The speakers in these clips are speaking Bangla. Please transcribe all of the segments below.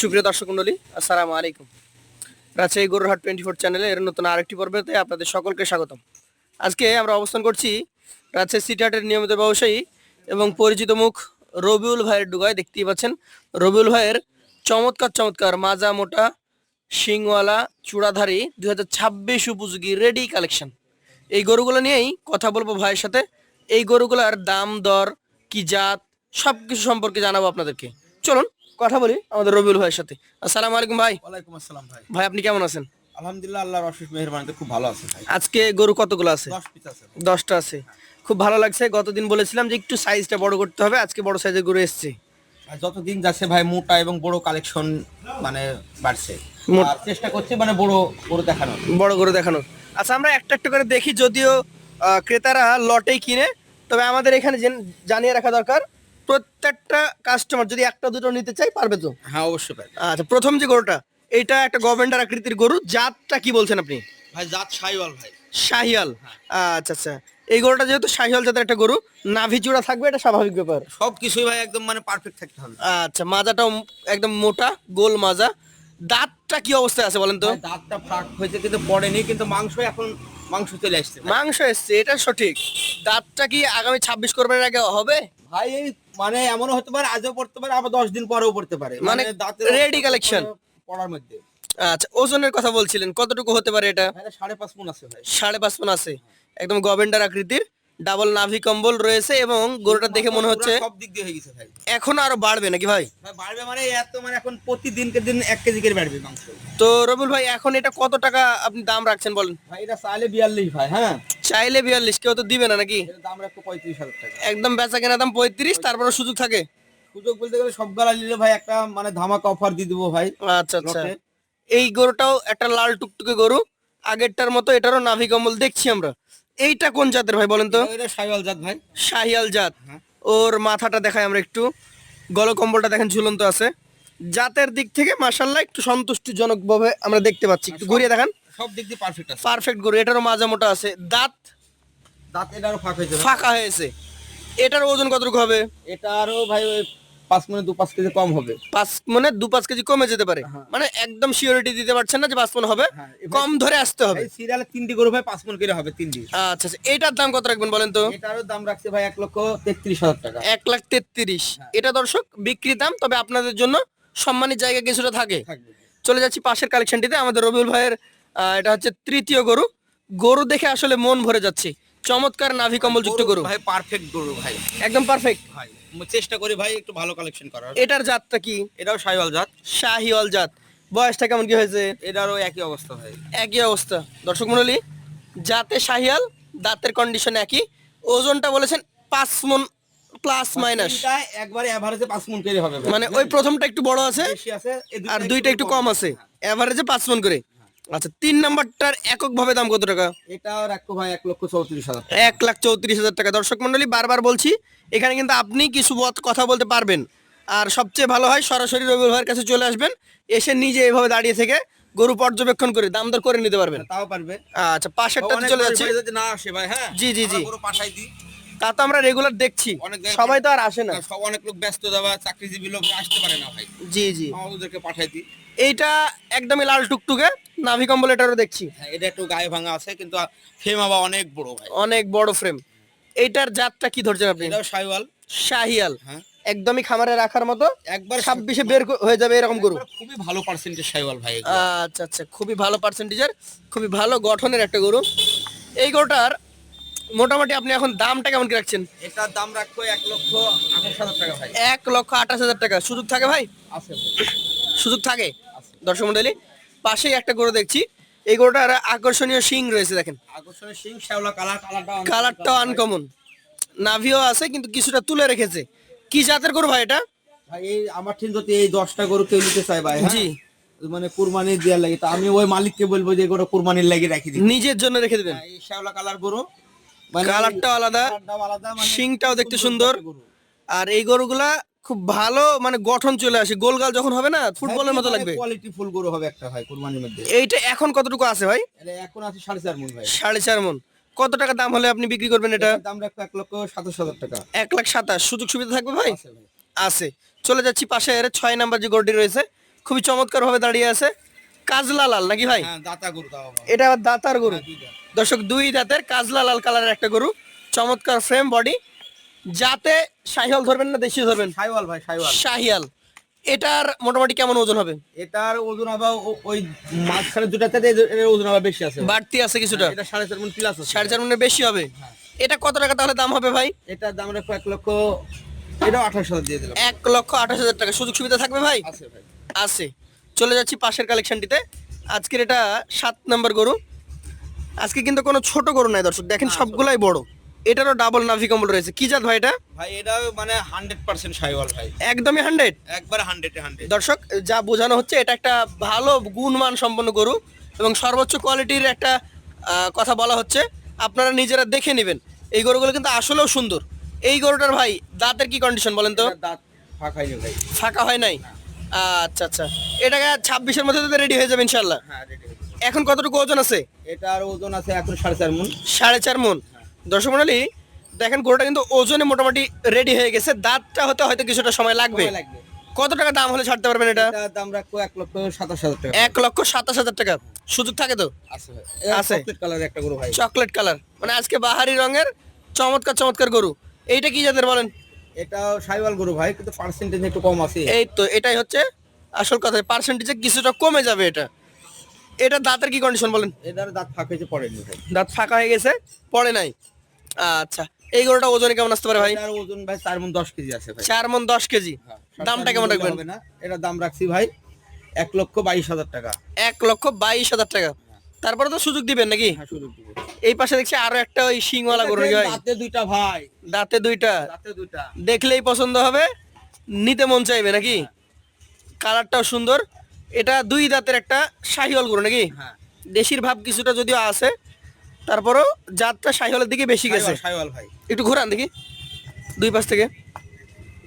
সুপ্রিয় দর্শক মন্ডলী, আসসালামু আলাইকুম। রাজশাহী গরুরহাট টোয়েন্টি ফোর চ্যানেলের নতুন আরেকটি পর্বতে আপনাদের সকলকে স্বাগতম। আজকে আমরা অবস্থান করছি রাজশাহী সিটি হাটের নিয়মিত ব্যবসায়ী এবং পরিচিত মুখ রবিউল ভাইয়ের ডুগায়, দেখতেই পাচ্ছেন। রবিউল ভাইয়ের চমৎকার চমৎকার মাজা, মোটা, শিংওয়ালা, চূড়াধারী দু হাজার ছাব্বিশ উপযোগী রেডি কালেকশন এই গরুগুলো নিয়েই কথা বলব ভাইয়ের সাথে। এই গরুগুলার দাম, দর, কি জাত সব কিছু সম্পর্কে জানাব আপনাদেরকে। চলুন কথা বলি আমাদের রবিউল ভাইয়ের সাথে। আসসালামু আলাইকুম ভাই। ওয়ালাইকুম আসসালাম ভাই। ভাই আপনি কেমন আছেন? আলহামদুলিল্লাহ আল্লাহর অশেষ মেহরবানিতে খুব ভালো আছে ভাই। আজকে গরু কতগুলো আছে? দশ পিস আছে দশটা আছে। খুব ভালো লাগছে। গতদিন বলেছিলাম যে একটু সাইজটা বড় করতে হবে। আজকে বড় সাইজের গরু এসেছে। আর যত দিন যাচ্ছে ভাই মোটা এবং বড় কালেকশন মানে বাড়ছে। আর চেষ্টা করছি মানে বড় গরু দেখানোর। বড় গরু দেখানো আচ্ছা আমরা একটা একটা করে দেখি যদিও ক্রেতারা লটেই কিনে তবে আমাদের এখানে জানিয়ে রাখা দরকার প্রত্যেকটা কাস্টমার যদি একটা দুটো নিতে চাই পারবে তো? হ্যাঁ অবশ্যই ভাই আচ্ছা প্রথম যে গরুটা এটা একটা গভর্নমেন্ট আকৃতির গরু জাতটা কি বলছেন আপনি? ভাই জাত সাইওয়াল ভাই। শাহিয়াল আচ্ছা আচ্ছা। এই গরুটা যেহেতু শাহিয়াল জাতের একটা গরু নাভি জোড়া থাকবে এটা স্বাভাবিক ব্যাপার? সব কিছুই ভাই একদম মানে পারফেক্ট থাকতে হবে। আচ্ছা মাজাটাও একদম মোটা গোল মাজা। দাঁতটা কি অবস্থায় আছে বলেন তো? দাঁতটা ফাঁক হয়েছে কিন্তু পড়েনি কিন্তু মাংস এখন মাংস চলে আসছে। মাংস এসছে এটা সঠিক। দাঁতটা কি আগামী ছাব্বিশ কোরবানির আগে হবে? ভাই এই মানে এমনও হতে পারে আজও পড়তে পারে আবার দশ দিন পরেও পড়তে পারে। মানে রেডি কালেকশন পড়ার মধ্যে। আচ্ছা ওজনের কথা বলছিলেন কতটুকু হতে পারে এটা? সাড়ে পাঁচ মন আছে সাড়ে পাঁচ মন আছে। একদম গভেন্ডার আকৃতির। ডাবল নাভি কম্বল রয়েছে এবং গরুটা দেখে মনে হচ্ছে সব দিক দিয়ে হয়ে গেছে ভাই। এখন আরও বাড়বে নাকি ভাই? বাড়বে মানে এত মানে এখন প্রতিদিনকে দিন এক কেজি করে বাড়বে মাংস। তো রবিউল ভাই এখন এটা কত টাকা আপনি দাম রাখছেন বলেন? ভাই এটা চাইলে বিয়াল্লিশ ভাই হ্যাঁ? চাইলে বিয়াল্লিশ কেউ তো দিবে না নাকি? দাম রাখব পঁয়ত্রিশ হাজার টাকা। একদম বেচা কেনা দাম পঁয়ত্রিশ তারপরে সুযোগ থাকে। সুযোগ বলতে গেলে সব গালা নিলে ভাই একটা মানে ধামাকা অফার দিয়ে দিবো ভাই। আচ্ছা আচ্ছা। এই গরুটাও একটা লাল টুকটুকে গরু আগেরটার মতো এটারও নাভি কম্বল দেখছি আমরা। এইটা কোন জাতের ভাই বলেন তো? এটা সাইওয়াল জাত ভাই। শাহিয়াল জাত। হ্যাঁ। ওর মাথাটা দেখাই আমরা একটু। গলকম্বলটা দেখেন ঝুলন্ত আছে। জাতের দিক থেকে মাসাল্লাহ একটু সন্তুষ্টিজনক ভাবে আমরা দেখতে পাচ্ছি। একটু ঘুরিয়ে দেখান। সব দিক দিয়ে পারফেক্ট আছে। পারফেক্ট গরু। এটারও মাজা মোটা আছে। দাঁত দাঁত এটারও ফাঁক হয়েছে ফাঁকা হয়েছে। এটার ওজন কতটুকু হবে? এটা আরও ভাই ওই পাঁচ মানে দু পাঁচ কেজি কম হবে। পাঁচ মানে দু পাঁচ কেজি কমে যেতে পারে। হ্যাঁ। মানে একদম সিওরিটি দিতে পারছেন না যে পাঁচ মন হবে। হ্যাঁ, কম ধরে আসতে হবে। সিরিয়ালে তিনটি গরু ভাই পাঁচ মন করে হবে তিনটি। আচ্ছা আচ্ছা এটার দাম কত রাখবেন বলেন তো? এটারও দাম রাখছে ভাই এক লক্ষ তেত্রিশ হাজার টাকা। এক লাখ তেত্রিশ। হ্যাঁ। এটা দর্শক বিক্রি দাম তবে আপনাদের জন্য সম্মানের জায়গা কিছুটা থাকে। চলে যাচ্ছি পাশের কালেকশনটিতে আমাদের রবিউল ভাইয়ের এটা হচ্ছে তৃতীয় গরু। গরু দেখে আসলে মন ভরে যাচ্ছে। চমৎকার নাভি কম্বল যুক্ত গরু। ভাই পারফেক্ট গরু ভাই। একদম পারফেক্ট ভাই। চেষ্টা করি ভাই একটু ভালো কালেকশন করার। এটার জাতটা কি? এটাও সাইওয়াল জাত। শাহিওয়াল জাত। বয়সটা কেমন কি হয়েছে? এটারও একই অবস্থা ভাই। একই অবস্থা। দর্শক মন্ডলী জাতে শাহিয়াল দাঁতের কন্ডিশন একই। ওজনটা বলেছেন পাঁচ মন প্লাস মাইনাস একবারে এভারেজে পাঁচ মন করে হবে মানে ওই প্রথমটা একটু বড় আছে আর দুইটা একটু কম। আছে। এভারেজে পাঁচ মন করে। আচ্ছা তিন নাম্বারটার একক ভাবে দাম কত টাকা? এটাও রাখব ভাই এক লক্ষ চৌত্রিশ হাজার এক লাখ চৌত্রিশ হাজার টাকা। দর্শক মন্ডলী বারবার বলছি এখানে কিন্তু আপনি কিছু কথা বলতে পারবেন। আর সবচেয়ে ভালো হয় সরাসরি রবিউল ভাইয়ের কাছে চলে আসবেন এসে নিজে এইভাবে দাঁড়িয়ে থেকে গরু পর্যবেক্ষণ করে দাম দর করে নিতে পারবেন। তাও পারবে। আচ্ছা পাশেরটাতে অনেক চলে যাচ্ছে। যদি না আসে ভাই হ্যাঁ? জি, জি, জি। পাঠাই দিই। তা তো আমরা রেগুলার দেখছি। সবাই তো আর আসে না। সব অনেক লোক ব্যস্ত যাওয়া চাকরিজীবী লোক আসতে পারে না ভাই। জি জি। ওদেরকে পাঠাই দিই। এইটা একদমই লাল টুকটুকে নাভি কম্বল এটারও দেখছি। হ্যাঁ এটা একটু গায়ে ভাঙা আছে কিন্তু ফেম আবার অনেক বড় ভাই। অনেক বড় ফ্রেম এইটার জাতটা কি ধরছেন আপনি? এটাও সাইওয়াল শাহিয়াল। হ্যাঁ। একদমই খামারে রাখার মতো। একবার ছাব্বিশে বের হয়ে যাবে এরকম গরু। খুবই ভালো পার্সেন্টেজ সাইওয়াল ভাই আচ্ছা আচ্ছা। খুবই ভালো পার্সেন্টেজের খুবই ভালো গঠনের একটা গরু। এই গরুটার মোটামুটি আপনি এখন দামটা কেমন কি রাখছেন? এটার দাম রাখব এক লক্ষ আঠাশ হাজার টাকা ভাই। এক লক্ষ আঠাশ হাজার টাকা। সুযোগ থাকে ভাই? আছে। সুযোগ থাকে? দর্শক মন্ডলী পাশেই একটা গরু দেখছি। এই গরুটার আকর্ষণীয় শিং রয়েছে দেখেন। আকর্ষণের সিং শ্যাওলা কালার কালারটা কালারটাও আনকমন নাভিও আছে কিন্তু কিছুটা তুলে রেখেছে। কি জাতের গরু ভাই এটা? ভাই এই আমার ঠিক যদি এই দশটা গরু কেউ নিতে চাই ভাই হ্যাঁ? জি। মানে কুরবানি দেওয়ার লাগে। তা আমি ওই মালিককে বলব যে গরু কুরবানির লাগি রাখি দিই নিজের জন্য রেখে দেবেন? এই শ্যাওলা কালার গরু। কালারটাও আলাদা মানে শিংটাও দেখতে সুন্দর আর এই গরুগুলা খুব ভালো মানে গঠন চলে আসে। গোলগাল যখন হবে না ফুটবলের মতো লাগবে। কোয়ালিটি ফুল গরু হবে একটা ভাই কুরবানির মধ্যে। এইটা এখন কতটুকু আছে ভাই? এখন আছে সাড়ে চার মন ভাই। সাড়ে চার মন। কত টাকা দাম হলে আপনি বিক্রি করবেন এটা? দাম রাখব এক লক্ষ সাতাশ হাজার টাকা। এক লাখ সাতাশ। সুযোগ সুবিধা থাকবে ভাই? আছে চলে যাচ্ছি পাশের ছয় নাম্বার যে গরুটি রয়েছে খুবই চমৎকার ভাবে দাঁড়িয়ে আছে। কাজলা লাল নাকি ভাই? হ্যাঁ দাতা গরু এটা আবার দাতার গরু। দাঁত। দর্শক দুই দাঁতের কাজলা লাল কালারের একটা গরু চমৎকার ফ্রেম বডি যাতে শাহিয়াল ধরবেন না দেশি ধরবেন? সাইওয়াল ভাই সাইওয়াল শাহিয়াল এটার মোটামুটি কেমন ওজন হবে? এটার ওজন ও- ওই মাঝখানে দুটাতে এর ওজন আবার বেশি আছে বাড়তি আছে কিছুটা? এটা সাড়ে চার মন প্লাস আছে। সাড়ে চার মনে বেশি হবে? এটা কত টাকা তাহলে দাম হবে ভাই? এটার দাম রাখব এক লক্ষ এটা আঠাশ হাজার দিয়ে দিলাম। এক লক্ষ আঠাশ হাজার টাকা। সুযোগ সুবিধা থাকবে ভাই? আছে ভাই। আছে। চলে যাচ্ছি পাশের কালেকশনটিতে আজকের এটা সাত নম্বর গরু। আজকে কিন্তু কোনো ছোট গরু নাই দর্শক দেখেন সবগুলাই বড়। এটারও ডাবল নাভি কম্বল রয়েছে। কি জাত ভাই এটা? ভাই এটাও মানে হান্ড্রেড পার্সেন্ট সাইওয়াল ভাই। একদমই হান্ড্রেড একবার হান্ড্রেডে হান্ড্রেড দর্শক যা বোঝানো হচ্ছে এটা একটা ভালো গুণমান সম্পন্ন গরু এবং সর্বোচ্চ কোয়ালিটির একটা কথা বলা হচ্ছে। আপনারা নিজেরা দেখে নেবেন। এই গরুগুলো কিন্তু আসলেও সুন্দর। এই গরুটার ভাই দাঁতের কি কন্ডিশন বলেন তো? দাঁত ফাঁকা হয় নাই? আচ্ছা আচ্ছা। এটাকে ছাব্বিশের মধ্যে তো রেডি হয়ে যাবে ইনশাল্লাহ হ্যাঁ রেডি এখন কতটুকু ওজন আছে? এটার ওজন আছে এখন সাড়ে চার মন। সাড়ে চার মন। দর্শক মন্ডলী দেখেন গরুটা কিন্তু ওজনে মোটামুটি রেডি হয়ে গেছে। দাঁতটা হতে হয়তো কিছুটা সময় লাগবে। কত টাকা দাম হলে ছাড়তে পারবেন এটা? দাম রাখব এক লক্ষ সাতাশ হাজার টাকা। এক লক্ষ সাতাশ হাজার টাকা। সুযোগ থাকে তো? আছে চকলেট কালার একটা গরু ভাই। চকলেট কালার মানে আজকে বাহারি রঙের চমৎকার চমৎকার গরু। এইটা কি যাদের বলেন? এটা সাইওয়াল গরু ভাই কিন্তু পার্সেন্টেজ একটু কম আছে। এই তো এটাই হচ্ছে আসল কথা। পার্সেন্টেজে কিছুটা কমে যাবে এটা। এটা দাঁতের কি কন্ডিশন বলেন? এটার দাঁত ফাঁকাইতে পড়েনি ভাই। দাঁত ফাঁকা হয়ে গেছে? পড়ে নাই? আচ্ছা এই গরুটা ওজনে কেমন আসতে পারে ভাই? এটার ওজন ভাই চার মন দশ কেজি আছে ভাই। চার মন দশ কেজি। হ্যাঁ, দামটা কেমন রাখবেন? না। এটার দাম রাখছি ভাই এক লক্ষ বাইশ হাজার টাকা। এক লক্ষ বাইশ হাজার টাকা। তারপরে তো সুযোগ দিবেন নাকি? হ্যাঁ এই পাশে দেখছি আরও একটা ওই শিংওয়ালা গরু ভাই? দাঁতে দুইটা ভাই। দাঁতে দুইটা। দাঁতে দুইটা। দেখলেই পছন্দ হবে। নিতে মন চাইবে নাকি? কালারটাও সুন্দর। এটা দুই দাঁতের একটা শাহিওয়াল গরু নাকি? হ্যাঁ। দেশির ভাব কিছুটা যদিও আছে তারপরও জাতটা শাহিওয়ালের দিকে বেশি গেছে। ভাই। একটু ঘোরান দেখি। দুই পাশ থেকে।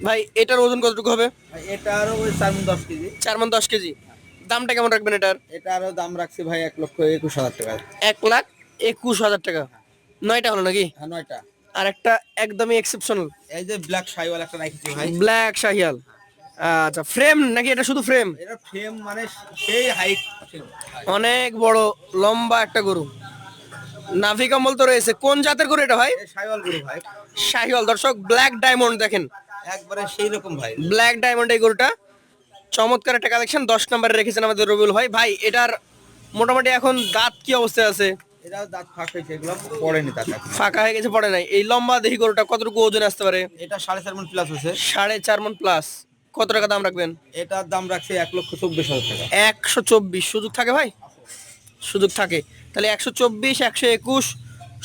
ভাই এটার ওজন কতটুকু হবে? ভাই এটারও ওই চার মন দশ কেজি। চার মন দশ কেজি। দামটা কেমন রাখবেন এটার? এটারও দাম রাখছি ভাই এক লক্ষ একুশ হাজার টাকা। এক লাখ একুশ হাজার টাকা। নয়টা হলো নাকি? হ্যাঁ নয়টা। আর একটা একদমই এক্সেপশনাল এই যে ব্ল্যাক সাইওয়াল একটা রাখছি ভাই ব্ল্যাক শাহিয়াল আচ্ছা ফ্রেম নাকি এটা শুধু ফ্রেম এটা ফ্রেম মানে সেই হাইট অনেক বড় লম্বা একটা গরু। নাভি কম্বল তো রয়েছে। কোন জাতের গরু এটা ভাই? সাইওয়াল গরু ভাই। শাহিওয়াল দর্শক ব্ল্যাক ডায়মন্ড দেখেন। একবারে সেই রকম ভাই। ব্ল্যাক ডায়মন্ড এই গরুটা। চমৎকার একটা কালেকশন দশ নম্বরে রেখেছেন আমাদের রবিউল ভাই। ভাই এটার মোটামুটি এখন দাঁত কি অবস্থায় আছে? এটাও দাঁত ফাঁক হয়েছে এগুলো পড়েনি তার ফাঁকা হয়ে গেছে পড়ে নাই। এই লম্বা দেহি গরুটা কতটুকু ওজন আসতে পারে? এটা সাড়ে চার মন প্লাস আছে। সাড়ে চার মন প্লাস কত টাকা দাম রাখবেন? এটার দাম রাখছে এক লক্ষ চব্বিশ হাজার টাকা। একশো চব্বিশ। সুযোগ থাকে ভাই? সুযোগ থাকে। তাহলে একশো চব্বিশ একশো একুশ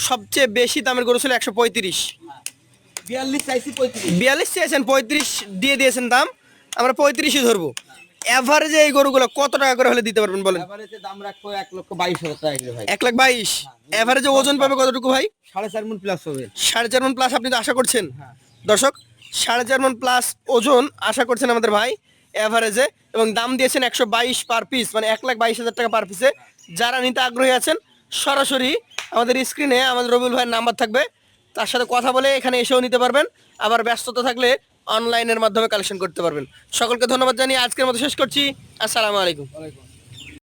সবচেয়ে বেশি দামের গরু ছিল একশো পঁয়ত্রিশ। বিয়াল্লিশ চাইছি পঁয়ত্রিশ। বিয়াল্লিশ চেয়েছেন পঁয়ত্রিশ দিয়ে দিয়েছেন দাম। আমরা পঁয়ত্রিশই ধরবো। অ্যাভারেজে এই গরুগুলো কত টাকা করে হলে দিতে পারবেন বলেন? দাম রাখব এক লক্ষ বাইশ হাজার টাকা ভাই। এক লাখ বাইশ। অ্যাভারেজে ওজন পাবে কতটুকু ভাই? সাড়ে চার মন প্লাস হবে। সাড়ে চার মন প্লাস আপনি তো আশা করছেন। হ্যাঁ। দর্শক সাড়ে চার মন প্লাস ওজন আশা করছেন আমাদের ভাই অ্যাভারেজে এবং দাম দিয়েছেন একশো বাইশ পার পিস মানে এক লাখ বাইশ হাজার টাকা পার পিসে যারা নিতে আগ্রহী আছেন, সরাসরি আমাদের স্ক্রিনে আমাদের রবিউল ভাইয়ের নাম্বার থাকবে। তার সাথে কথা বলে এখানে এসেও নিতে পারবেন, আবার ব্যস্ততা থাকলে অনলাইনের মাধ্যমে কালেকশন করতে পারবেন। সকলকে ধন্যবাদ জানিয়ে আজকের মতো শেষ করছি। আসসালামু আলাইকুম।